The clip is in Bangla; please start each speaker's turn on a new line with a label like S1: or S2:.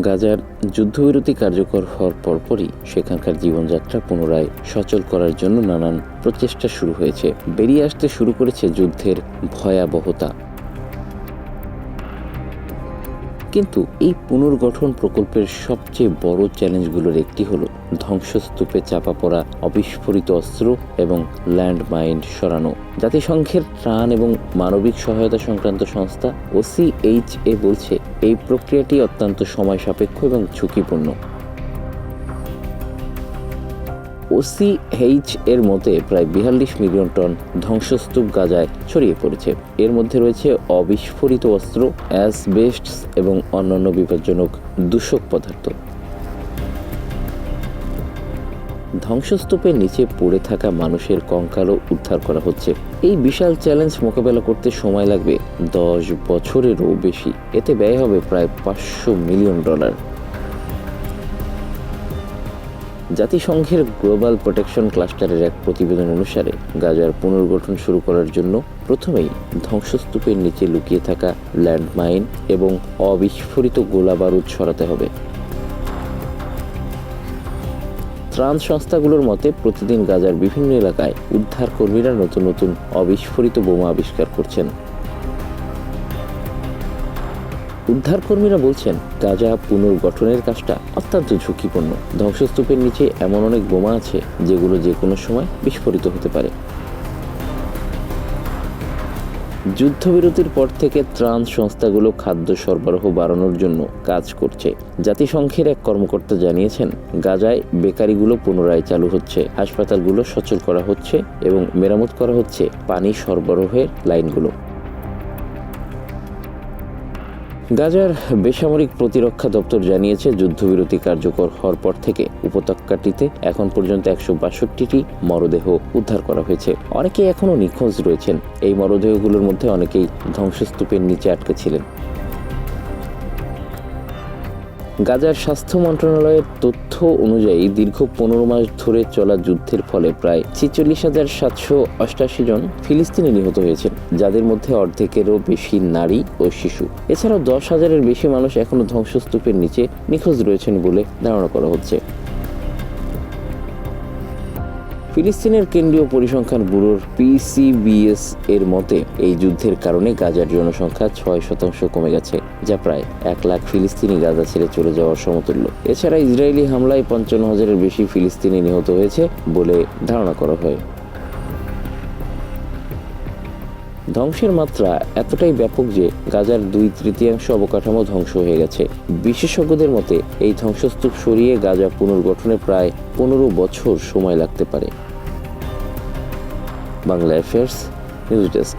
S1: গাজার যুদ্ধবিরতি কার্যকর হওয়ার পরপরই সেখানকার জীবনযাত্রা পুনরায় সচল করার জন্য নানান প্রচেষ্টা শুরু হয়েছে। বেরিয়ে আসতে শুরু করেছে যুদ্ধের ভয়াবহতা। কিন্তু এই পুনর্গঠন প্রকল্পের সবচেয়ে বড় চ্যালেঞ্জগুলোর একটি হল ধ্বংসস্তূপে চাপা পড়া অবিস্ফোরিত অস্ত্র এবং ল্যান্ডমাইন সরানো। জাতিসংঘের ত্রাণ এবং মানবিক সহায়তা সংক্রান্ত সংস্থা ওসিএইচএ বলছে, এই প্রক্রিয়াটি অত্যন্ত সময় সাপেক্ষ এবং ঝুঁকিপূর্ণ। ওসিএইচ এর মতে প্রায় বিয়াল্লিশ মিলিয়ন টন ধ্বংসস্তূপ গাজায় ছড়িয়ে পড়েছে। এর মধ্যে রয়েছে অবিস্ফোরিত অস্ত্র, অ্যাসবেস্টস এবং অন্যান্য বিপজ্জনক দূষক পদার্থ। ধ্বংসস্তূপের নিচে পড়ে থাকা মানুষের কঙ্কালও উদ্ধার করা হচ্ছে। এই বিশাল চ্যালেঞ্জ মোকাবেলা করতে সময় লাগবে দশ বছরেরও বেশি। এতে ব্যয় হবে প্রায় পাঁচশো মিলিয়ন ডলার। জাতিসংঘের গ্লোবাল প্রোটেকশন ক্লাস্টারের এক প্রতিবেদন অনুসারে, গাজার পুনর্গঠন শুরু করার জন্য প্রথমেই ধ্বংসস্তূপের নিচে লুকিয়ে থাকা ল্যান্ডমাইন এবং অবিস্ফোরিত গোলা বারুদ সরাতে হবে। ত্রাণ সংস্থাগুলোর মতে, প্রতিদিন গাজার বিভিন্ন এলাকায় উদ্ধারকর্মীরা নতুন নতুন অবিস্ফোরিত বোমা আবিষ্কার করছেন। উদ্ধারকর্মীরা বলছেন গাজা পুনর্গঠনের কাজটা অত্যন্ত ঝুঁকিপূর্ণ। ধ্বংসস্তূপের নিচে এমন অনেক বোমা আছে, যেগুলো যে কোনো সময় বিস্ফোরিত হতে পারে। যুদ্ধবিরতির পর থেকে ত্রাণ সংস্থাগুলো খাদ্য সরবরাহ বাড়ানোর জন্য কাজ করছে। জাতিসংঘের এক কর্মকর্তা জানিয়েছেন, গাজায় বেকারিগুলো পুনরায় চালু হচ্ছে, হাসপাতালগুলো সচল করা হচ্ছে এবং মেরামত করা হচ্ছে পানি সরবরাহের লাইনগুলো। গাজার বেসামরিক প্রতিরক্ষা দপ্তর জানিয়েছে, যুদ্ধবিরতি কার্যকর হওয়ার পর থেকে উপত্যকাটিতে এখন পর্যন্ত একশো বাষট্টিটি মরদেহ উদ্ধার করা হয়েছে। অনেকেই এখনও নিখোঁজ রয়েছেন। এই মরদেহগুলোর মধ্যে অনেকেই ধ্বংসস্তূপের নিচে আটকে ছিলেন। গাজার স্বাস্থ্য মন্ত্রণালয়ের তথ্য অনুযায়ী দীর্ঘ পনেরো মাস ধরে চলা যুদ্ধের ফলে প্রায় ছেচল্লিশ হাজার সাতশো অষ্টাশি জন ফিলিস্তিনি নিহত হয়েছেন, যাদের মধ্যে অর্ধেকেরও বেশি নারী ও শিশু। এছাড়াও দশ হাজারের বেশি মানুষ এখনও ধ্বংসস্তূপের নিচে নিখোঁজ রয়েছেন বলে ধারণা করা হচ্ছে। ফিলিস্তিনের কেন্দ্রীয় পরিসংখ্যান ব্যুরোর পিসিবিএস এর মতে, এই যুদ্ধের কারণে গাজার জনসংখ্যা ছয় শতাংশ কমে গেছে, যা প্রায় এক লাখ ফিলিস্তিনি গাজা ছেড়ে চলে যাওয়ার সমতুল্য। এছাড়া ইসরায়েলি হামলায় পঞ্চান্ন হাজারের বেশি ফিলিস্তিনি নিহত হয়েছে বলে ধারণা করা হয়। ধ্বংসের মাত্রা এতটাই ব্যাপক যে গাজার দুই তৃতীয়াংশ অবকাঠামো ধ্বংস হয়ে গেছে। বিশেষজ্ঞদের মতে, এই ধ্বংসস্তূপ সরিয়ে গাজা পুনর্গঠনে প্রায় পনেরো বছর সময় লাগতে পারে। Bangla affairs news desk